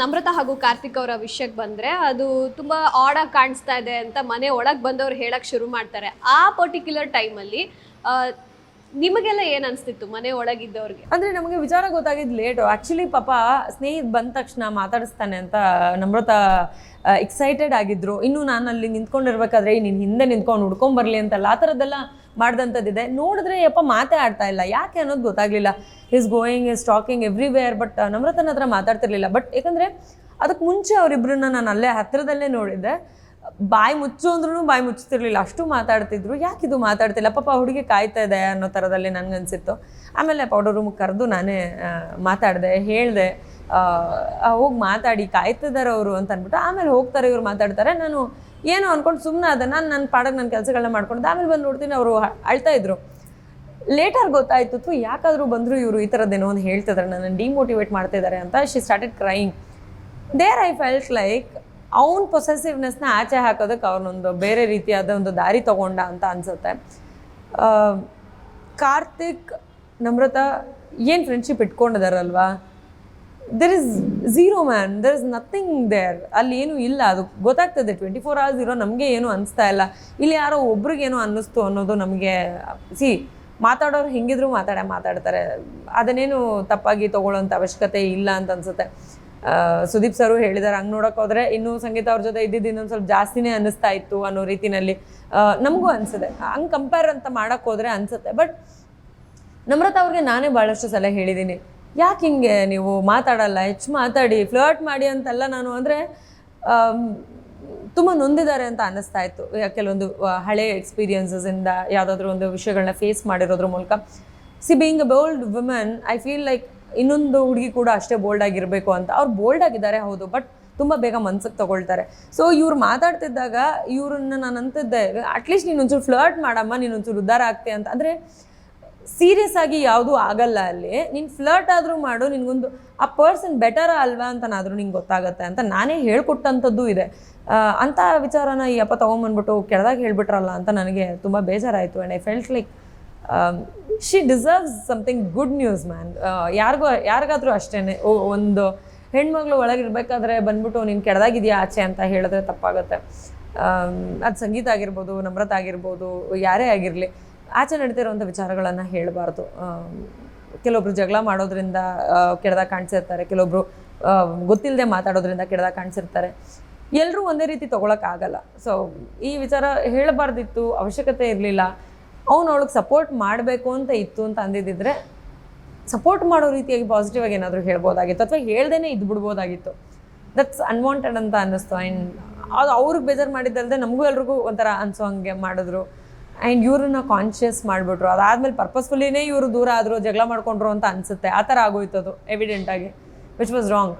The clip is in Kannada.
ನಮ್ರತಾ ಹಾಗೂ ಕಾರ್ತಿಕ್ ಅವರ ವಿಷಯಕ್ಕೆ ಬಂದರೆ ಅದು ತುಂಬ ಆಡಾಗಿ ಕಾಣಿಸ್ತಾ ಇದೆ ಅಂತ ಮನೆ ಒಳಗೆ ಬಂದವ್ರು ಹೇಳಕ್ಕೆ ಶುರು ಮಾಡ್ತಾರೆ. ಆ ಪರ್ಟಿಕ್ಯುಲರ್ ಟೈಮಲ್ಲಿ ನಿಮಗೆಲ್ಲ ಏನ್ ಅನ್ಸ್ತಿತ್ತು ಮನೆ ಒಳಗಿದ್ದವ್ರಿಗೆ ಅಂದ್ರೆ ನಮಗೆ ವಿಚಾರ ಗೊತ್ತಾಗಿದ್ದು ಲೇಟು ಆಕ್ಚುಲಿ ಪಾಪ ಸ್ನೇಹಿತ ಬಂದ ತಕ್ಷಣ ಮಾತಾಡಿಸ್ತಾನೆ ಅಂತ ನಮ್ರತ ಎಕ್ಸೈಟೆಡ್ ಆಗಿದ್ರು. ಇನ್ನು ನಾನು ಅಲ್ಲಿ ನಿಂತ್ಕೊಂಡಿರ್ಬೇಕಾದ್ರೆ ನೀನು ಹಿಂದೆ ನಿಂತ್ಕೊಂಡು ಹುಡ್ಕೊಂಬರ್ಲಿ ಅಂತಲ್ಲ. ಆ ಥರದ್ದೆಲ್ಲ ಮಾಡ್ದಂಥದ್ದಿದೆ. ನೋಡಿದ್ರೆ ಯಪ್ಪ ಮಾತೇ ಆಡ್ತಾ ಇಲ್ಲ. ಯಾಕೆ ಅನ್ನೋದು ಗೊತ್ತಾಗಲಿಲ್ಲ. Is going is talking everywhere but ನಮ್ರತನ ಹತ್ರ ಮಾತಾಡ್ತಿರ್ಲಿಲ್ಲ. ಬಟ್ ಯಾಕಂದರೆ ಅದಕ್ಕೆ ಮುಂಚೆ ಅವರಿಬ್ಬರನ್ನ ನಾನು ಅಲ್ಲೇ ಹತ್ತಿರದಲ್ಲೇ ನೋಡಿದ್ದೆ ಬಾಯಿ ಮುಚ್ಚು ಅಂದ್ರೂ ಬಾಯಿ ಮುಚ್ಚುತ್ತಿರ್ಲಿಲ್ಲ ಅಷ್ಟು ಮಾತಾಡ್ತಿದ್ರು. ಯಾಕಿದು ಮಾತಾಡ್ತಿಲ್ಲ? ಪಾಪ ಹುಡುಗಿ ಕಾಯ್ತಾ ಇದೆ ಅನ್ನೋ ಥರದಲ್ಲಿ ನನಗನ್ಸಿತ್ತು. ಆಮೇಲೆ ಪೌಡರ್ ರೂಮ್ ಕರೆದು ನಾನೇ ಮಾತಾಡಿದೆ, ಹೇಳಿದೆ ಹೋಗಿ ಮಾತಾಡಿ ಕಾಯ್ತಿದ್ದಾರೆ ಅವರು ಅಂತ ಅಂದ್ಬಿಟ್ಟು ಆಮೇಲೆ ಹೋಗ್ತಾರೆ, ಇವ್ರು ಮಾತಾಡ್ತಾರೆ. ನಾನು ಏನೋ ಅಂದ್ಕೊಂಡು ಸುಮ್ಮನೆ ಅದ ನಾನು ನನ್ನ ಪಾಡಕ್ಕೆ ನನ್ನ ಕೆಲಸಗಳನ್ನ ಮಾಡ್ಕೊಂಡು ಆಮೇಲೆ ಬಂದು ನೋಡ್ತೀನಿ ಅವರು ಅಳ್ತಾ ಇದ್ರು. ಲೇಟರ್ ಗೊತ್ತಾಯ್ತು ತು ಯಾಕಾದರೂ ಬಂದರು ಇವರು ಈ ಥರದ್ದೇನೋ ಒಂದು ಹೇಳ್ತಿದ್ದಾರೆ ನನ್ನ ಡಿಮೋಟಿವೇಟ್ ಮಾಡ್ತಿದ್ದಾರೆ ಅಂತ she started crying there I felt like ಅವ್ನ ಪೊಸೆಸಿವ್ನೆಸ್ನ ಆಚೆ ಹಾಕೋದಕ್ಕೆ ಅವನೊಂದು ಬೇರೆ ರೀತಿಯಾದ ಒಂದು ದಾರಿ ತಗೊಂಡ ಅಂತ ಅನ್ಸುತ್ತೆ. ಕಾರ್ತಿಕ್ ನಮ್ರತ ಏನು friendship ಇಟ್ಕೊಂಡಿದಾರಲ್ವಾ? There is zero man there is nothing there ಅಲ್ಲಿ ಏನು ಇಲ್ಲ. ಅದು ಗೊತ್ತಾಗ್ತದೆ. ಟ್ವೆಂಟಿ ಫೋರ್ ಅವರ್ಸ್ ಇರೋ ನಮಗೆ ಏನು ಅನಿಸ್ತಾ ಇಲ್ಲ. ಇಲ್ಲಿ ಯಾರೋ ಒಬ್ರಿಗೇನೋ ಅನ್ನಿಸ್ತು ಅನ್ನೋದು ನಮಗೆ ಸಿ ಮಾತಾಡೋರು ಹೆಂಗಿದ್ರು ಮಾತಾಡ, ಮಾತಾಡ್ತಾರೆ. ಅದನ್ನೇನು ತಪ್ಪಾಗಿ ತೊಗೊಳ್ಳೋಂಥ ಅವಶ್ಯಕತೆ ಇಲ್ಲ ಅಂತ ಅನ್ಸುತ್ತೆ. ಸುದೀಪ್ ಸರು ಹೇಳಿದ್ದಾರೆ ಹಂಗೆ ನೋಡೋಕೆ ಹೋದ್ರೆ ಇನ್ನೂ ಸಂಗೀತ ಅವ್ರ ಜೊತೆ ಇದ್ದಿದ್ದು ಇನ್ನೊಂದು ಸ್ವಲ್ಪ ಜಾಸ್ತಿನೇ ಅನ್ನಿಸ್ತಾ ಇತ್ತು ಅನ್ನೋ ರೀತಿನಲ್ಲಿ. ನಮಗೂ ಅನಿಸಿದೆ ಹಂಗೆ ಕಂಪೇರ್ ಅಂತ ಮಾಡೋಕ್ಕೋದ್ರೆ ಅನ್ಸುತ್ತೆ ಅನಿಸುತ್ತೆ. ಬಟ್ ನಮ್ರತ ಅವ್ರಿಗೆ ನಾನೇ ಭಾಳಷ್ಟು ಸಲ ಹೇಳಿದ್ದೀನಿ ಯಾಕೆ ಹಿಂಗೆ ನೀವು ಮಾತಾಡಲ್ಲ? ಹೆಚ್ಚು ಮಾತಾಡಿ ಫ್ಲರ್ಟ್ ಮಾಡಿ ಅಂತೆಲ್ಲ ನಾನು ಅಂದರೆ ತುಂಬ ನೊಂದಿದ್ದಾರೆ ಅಂತ ಅನ್ನಿಸ್ತಾ ಇತ್ತು. ಕೆಲವೊಂದು ಹಳೆ ಎಕ್ಸ್ಪೀರಿಯನ್ಸಸಿಂದ ಯಾವುದಾದ್ರೂ ಒಂದು ವಿಷಯಗಳನ್ನ ಫೇಸ್ ಮಾಡಿರೋದ್ರ ಮೂಲಕ. She being a bold women I feel like ಇನ್ನೊಂದು ಹುಡುಗಿ ಕೂಡ ಅಷ್ಟೇ ಬೋಲ್ಡ್ ಆಗಿರಬೇಕು ಅಂತ. ಅವ್ರು ಬೋಲ್ಡ್ ಆಗಿದ್ದಾರೆ, ಹೌದು ಬಟ್ ತುಂಬ ಬೇಗ ಮನ್ಸಿಗೆ ತಗೊಳ್ತಾರೆ. ಸೊ ಇವ್ರು ಮಾತಾಡ್ತಿದ್ದಾಗ, ಇವ್ರನ್ನ ನಾನು ಅಂತಿದ್ದೆ ಅಟ್ಲೀಸ್ಟ್ ನೀನು ಒಂಚೂರು ಫ್ಲರ್ಟ್ ಮಾಡಮ್ಮ ನೀನು ಒಂಚೂರು ಉದ್ಧಾರ ಆಗ್ತೆ ಅಂತ. ಅಂದರೆ ಸೀರಿಯಸ್ ಆಗಿ ಯಾವುದೂ ಆಗಲ್ಲ ಅಲ್ಲಿ. ನೀನು ಫ್ಲರ್ಟ್ ಆದರೂ ಮಾಡು, ನಿನಗೊಂದು, ಆ ಪರ್ಸನ್ ಬೆಟರ ಅಲ್ವಾ ಅಂತನಾದರೂ ನಿಂಗೆ ಗೊತ್ತಾಗುತ್ತೆ ಅಂತ ನಾನೇ ಹೇಳ್ಕೊಟ್ಟಂಥದ್ದು ಇದೆ. ಅಂಥ ವಿಚಾರನ ಈ ಅಪ್ಪ ತೊಗೊಂಬಂದ್ಬಿಟ್ಟು ಕೆಳದಾಗ ಹೇಳ್ಬಿಟ್ರಲ್ಲ ಅಂತ ನನಗೆ ತುಂಬ ಬೇಜಾರಾಯಿತು and I felt like she deserves something good news man ಯಾರಿಗೂ, ಯಾರಿಗಾದ್ರೂ ಅಷ್ಟೇ ಒಂದು ಹೆಣ್ಮಗಳು ಒಳಗಿರ್ಬೇಕಾದ್ರೆ ಬಂದ್ಬಿಟ್ಟು ನೀನು ಕೆಳದಾಗಿದೆಯಾ ಆಚೆ ಅಂತ ಹೇಳಿದ್ರೆ ತಪ್ಪಾಗುತ್ತೆ. ಅದು ಸಂಗೀತ ಆಗಿರ್ಬೋದು, ನಮ್ರತ ಆಗಿರ್ಬೋದು, ಯಾರೇ ಆಗಿರಲಿ. ಆಚೆ ನಡೀತಿರುವಂಥ ವಿಚಾರಗಳನ್ನು ಹೇಳಬಾರ್ದು. ಕೆಲವೊಬ್ರು ಜಗಳ ಮಾಡೋದ್ರಿಂದ ಕೆಡ್ದಾಗ ಕಾಣಿಸಿರ್ತಾರೆ. ಕೆಲವೊಬ್ರು ಗೊತ್ತಿಲ್ಲದೆ ಮಾತಾಡೋದ್ರಿಂದ ಕೆಡ್ದಾಗ ಕಾಣಿಸಿರ್ತಾರೆ. ಎಲ್ಲರೂ ಒಂದೇ ರೀತಿ ತೊಗೊಳಕ್ಕಾಗಲ್ಲ ಸೊ ಈ ವಿಚಾರ ಹೇಳಬಾರ್ದಿತ್ತು, ಅವಶ್ಯಕತೆ ಇರಲಿಲ್ಲ. ಅವನು ಅವಳಿಗೆ ಸಪೋರ್ಟ್ ಮಾಡಬೇಕು ಅಂತ ಇತ್ತು ಅಂತ ಅಂದಿದ್ದಿದ್ರೆ ಸಪೋರ್ಟ್ ಮಾಡೋ ರೀತಿಯಾಗಿ ಪಾಸಿಟಿವ್ ಆಗಿ ಏನಾದರೂ ಹೇಳ್ಬೋದಾಗಿತ್ತು ಅಥವಾ ಹೇಳ್ದೇ ಇದ್ದು ಬಿಡ್ಬೋದಾಗಿತ್ತು ದಟ್ಸ್ ಅನ್ವಾಂಟೆಡ್ ಅಂತ ಅನ್ನಿಸ್ತು. ಆ್ಯಂಡ್ ಅದು ಅವ್ರಿಗೆ ಬೇಜಾರು ಮಾಡಿದ್ದಲ್ಲದೆ ನಮಗೂ ಎಲ್ರಿಗೂ ಒಂಥರ ಅನ್ಸೋ ಹಂಗೆ ಮಾಡಿದ್ರು. ಆ್ಯಂಡ್ ಇವ್ರನ್ನ ಕಾನ್ಷಿಯಸ್ ಮಾಡಿಬಿಟ್ರು. ಅದಾದಮೇಲೆ ಪರ್ಪಸ್ಫುಲ್ಲಿನೇ ಇವರು ದೂರ ಆದರು, ಜಗಳ ಮಾಡ್ಕೊಂಡ್ರು ಅಂತ ಅನಿಸುತ್ತೆ. ಆ ಥರ ಆಗೋಯ್ತು ಅದು ಎವಿಡೆಂಟಾಗಿ ವಿಚ್ ವಾಸ್ ರಾಂಗ್